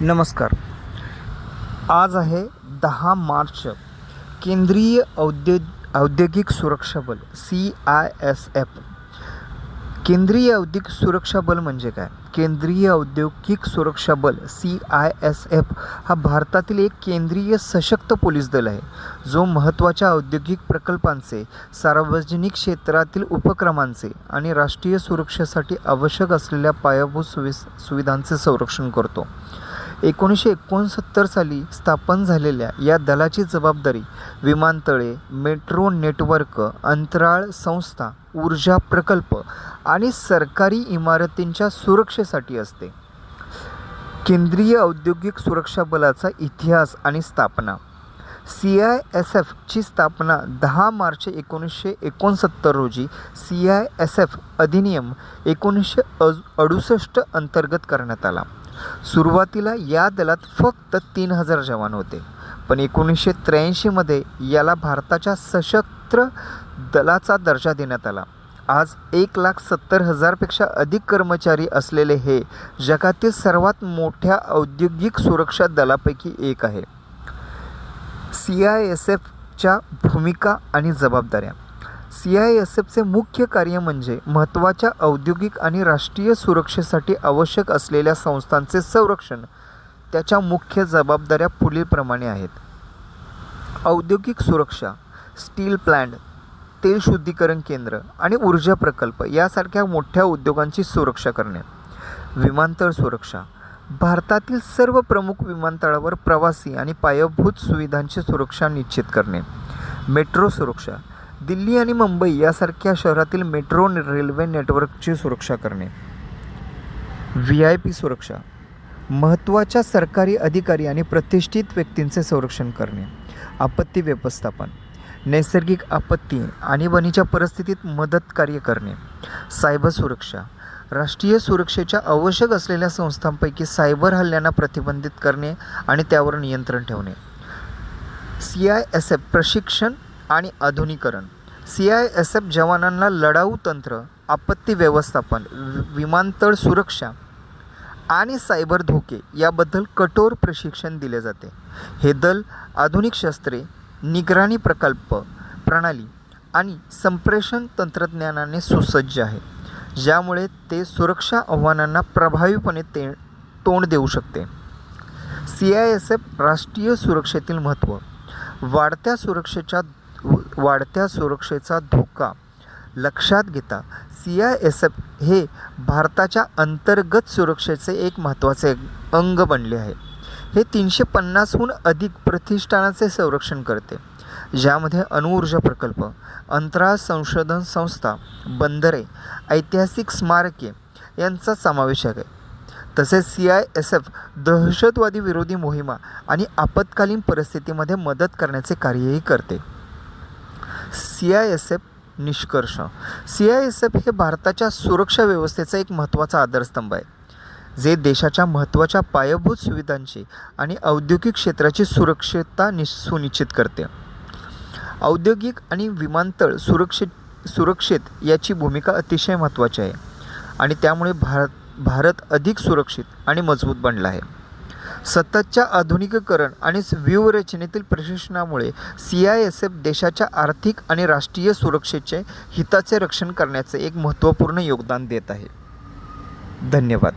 नमस्कार. आज आहे दहा मार्च. केंद्रीय औद्योग औद्योगिक सुरक्षा बल सी आय एस एफ. केंद्रीय औद्योगिक सुरक्षा बल म्हणजे काय? केंद्रीय औद्योगिक सुरक्षा बल सी आय एस एफ हा भारतातील एक केंद्रीय सशक्त पोलीस दल आहे. जो महत्त्वाच्या औद्योगिक प्रकल्पांचे सार्वजनिक क्षेत्रातील उपक्रमांचे आणि राष्ट्रीय सुरक्षेसाठी आवश्यक असलेल्या पायाभूत सुवि सुविधांचे संरक्षण करतो. एकोणीसशे एकोणसत्तर साली स्थापन झालेल्या या दलाची जबाबदारी विमानतळे मेट्रो नेटवर्क अंतराळ संस्था ऊर्जा प्रकल्प आणि सरकारी इमारतींच्या सुरक्षेसाठी असते. केंद्रीय औद्योगिक सुरक्षा बलाचा इतिहास आणि स्थापना. सी आय एस एफची स्थापना दहा मार्च एकोणीसशे एकोणसत्तर रोजी सी आय एस एफ अधिनियम एकोणीसशे अज अडुसष्ट अंतर्गत करण्यात आला. सुरुवातीला या दलात फक्त तीन हजार जवान होते. पण एकोणीसशे त्र्याऐंशीमध्ये याला भारताच्या सशस्त्र दलाचा दर्जा देण्यात आला. आज एक लाख सत्तर हजारपेक्षा अधिक कर्मचारी असलेले हे जगातील सर्वात मोठ्या औद्योगिक सुरक्षा दलापैकी एक आहे. सी आय एस एफच्या भूमिका आणि जबाबदाऱ्या. सी आय एस एफचे मुख्य कार्य म्हणजे महत्त्वाच्या औद्योगिक आणि राष्ट्रीय सुरक्षेसाठी आवश्यक असलेल्या संस्थांचे संरक्षण. त्याच्या मुख्य जबाबदाऱ्या पुढीलप्रमाणे आहेत. औद्योगिक सुरक्षा स्टील प्लॅन्ट तेल शुद्धीकरण केंद्र आणि ऊर्जा प्रकल्प यासारख्या मोठ्या उद्योगांची सुरक्षा करणे. विमानतळ सुरक्षा भारतातील सर्व प्रमुख विमानतळावर प्रवासी आणि पायाभूत सुविधांची सुरक्षा निश्चित करणे. मेट्रो सुरक्षा दिल्ली आणि मुंबई यासारख्या शहरातील मेट्रो रेल्वे नेटवर्कची सुरक्षा करणे. व्ही आय पी सुरक्षा. महत्त्वाच्या सरकारी अधिकारी आणि प्रतिष्ठित व्यक्तींचे संरक्षण करणे. आपत्ती व्यवस्थापन. नैसर्गिक आपत्ती आणीबाणीच्या परिस्थितीत मदत कार्य करणे. सायबर सुरक्षा. राष्ट्रीय सुरक्षेच्या आवश्यक असलेल्या संस्थांपैकी सायबर हल्ल्यांना प्रतिबंधित करणे आणि त्यावर नियंत्रण ठेवणे. सी आय एस एफ प्रशिक्षण आणि आधुनिकरण. सी आय एस एफ जवानांना लढाऊ तंत्र आपत्ती व्यवस्थापन वि- विमानतळ सुरक्षा आणि सायबर धोके याबद्दल कठोर प्रशिक्षण दिले जाते. हे दल आधुनिक शस्त्रे निगराणी प्रकल्प प्रणाली आणि संप्रेषण तंत्रज्ञानाने सुसज्ज आहे ज्यामुळे ते सुरक्षा आव्हानांना प्रभावीपणे ते तोंड देऊ शकते. सी आय एस एफ राष्ट्रीय सुरक्षेतील महत्त्व वाढत्या सुरक्षेच्या वाढत्या सुरक्षेचा धोका. लक्षात घेता सी आय एस एफ हे भारताच्या अंतर्गत सुरक्षेचे एक महत्त्वाचे अंग बनले आहे. हे तीनशे पन्नासहून अधिक प्रतिष्ठानाचे संरक्षण करते. ज्यामध्ये अणुऊर्जा प्रकल्प अंतराळ संशोधन संस्था बंदरे ऐतिहासिक स्मारके यांचा समावेश आहे. तसेच सी आय एस एफ दहशतवादी विरोधी मोहिमा आणि आपत्कालीन परिस्थितीमध्ये मदत करण्याचे कार्यही करते. सी आय एस एफ निष्कर्ष. सी आय एस एफ हे भारताच्या सुरक्षा व्यवस्थेचा एक महत्त्वाचा आधारस्तंभ आहे जे देशाच्या महत्त्वाच्या पायाभूत सुविधांची आणि औद्योगिक क्षेत्राची सुरक्षितता नि सुनिश्चित करते. औद्योगिक आणि विमानतळ सुरक्षित सुरक्षित याची भूमिका अतिशय महत्त्वाची आहे आणि त्यामुळे भारत भारत अधिक सुरक्षित आणि मजबूत बनला आहे. सततच्या आधुनिकीकरण आणि व्यूहरचनेतील प्रशिक्षणामुळे सी आय एस एफ देशाच्या आर्थिक आणि राष्ट्रीय सुरक्षेचे हिताचे रक्षण करण्याचे एक महत्त्वपूर्ण योगदान देत आहे. धन्यवाद.